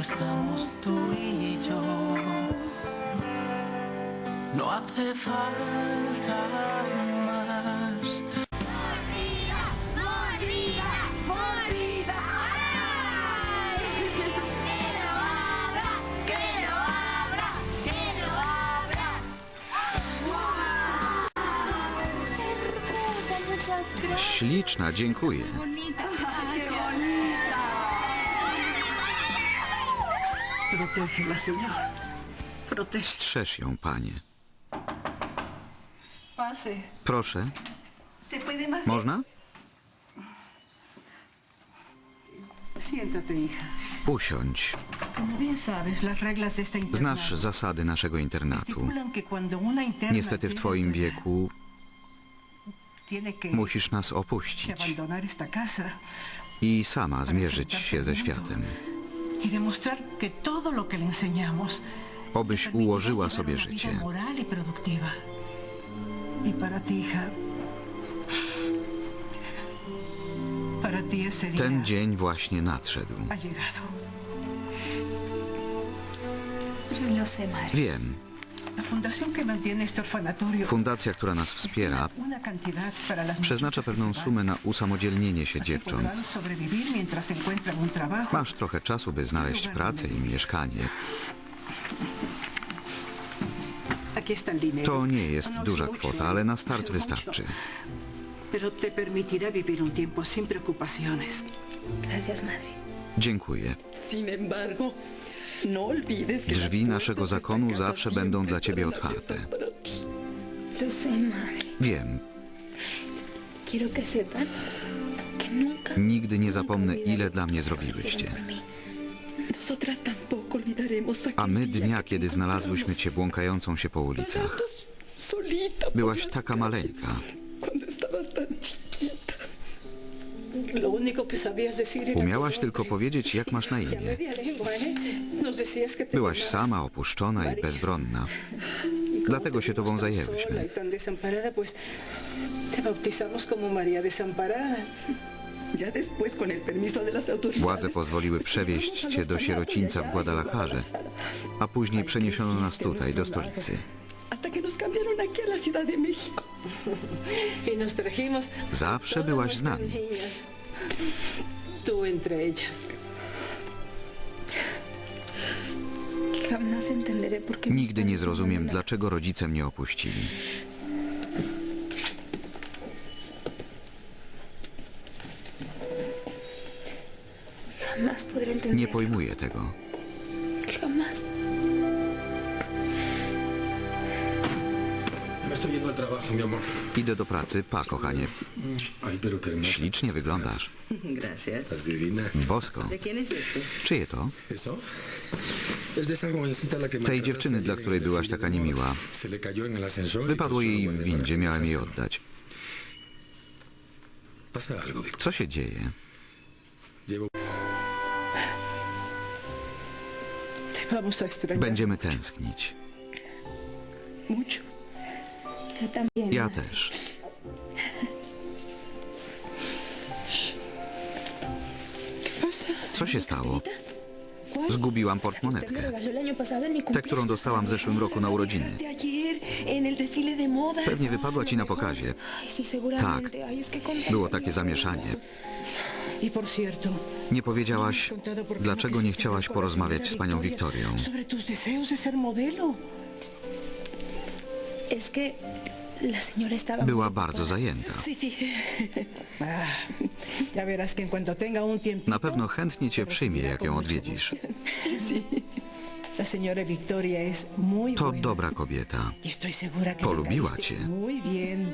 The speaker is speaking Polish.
estamos tú y yo. No hace falta más. ¡Mordida! ¡Mordida! ¡Mordida! ¡Ay! ¡Que lo abra! ¡Que lo abra! ¡Que lo abra! Hermosa, muchas gracias. Śliczna, dziękuję. Bonita. Strzeż ją, panie. Proszę, można? Usiądź. Znasz zasady naszego internatu. Niestety w twoim wieku musisz nas opuścić i sama zmierzyć się ze światem. Y demostrar que todo lo que le enseñamos Obyś ułożyła sobie życie. y. Y para ti, hija, para ti ese día Ten dzień właśnie nadszedł. ha llegado. Yo lo sé, madre. Wiem, Fundacja, która nas wspiera, przeznacza pewną sumę na usamodzielnienie się dziewcząt. Masz trochę czasu, by znaleźć pracę i mieszkanie. To nie jest No es duża kwota, ale na start wystarczy. Dziękuję. Drzwi naszego zakonu zawsze będą dla ciebie otwarte. Wiem, nigdy nie zapomnę, ile dla mnie zrobiłyście. A my dnia, kiedy znalazłyśmy cię błąkającą się po ulicach. Byłaś taka maleńka. Umiałaś tylko powiedzieć, jak masz na imię. te Byłaś sama, opuszczona i bezbronna. Dlatego te się tobą zajęłyśmy. y Władze pozwoliły przewieźć cię do sierocińca w Guadalajarze, a później przeniesiono nas tutaj, do stolicy. Y Zawsze byłaś z nami. Tú entre ellas. Mis Nigdy nie zrozumiem, dlaczego rodzice mnie opuścili. Nie pojmuję tego. Idę do pracy, pa, kochanie. Ślicznie wyglądasz. Gracias. Estás divina. Bosko. ¿De quién es este? Czyje to? Tej dziewczyny, dla której byłaś taka niemiła. Y Wypadło jej w windzie, miałem jej oddać. Co się dzieje? Będziemy tęsknić. Mucho. Ja też. Co się stało? Zgubiłam portmonetkę. Tę, którą dostałam w zeszłym roku na urodziny. Pewnie wypadła ci na pokazie. Con Było takie zamieszanie. Por cierto, Nie powiedziałaś, dlaczego nie chciałaś porozmawiać z panią Wiktorią. Była bardzo zajęta. Ah. Na pewno chętnie cię przyjmie, jak ją odwiedzisz. To dobra kobieta. Y Polubiła cię. Muy bien.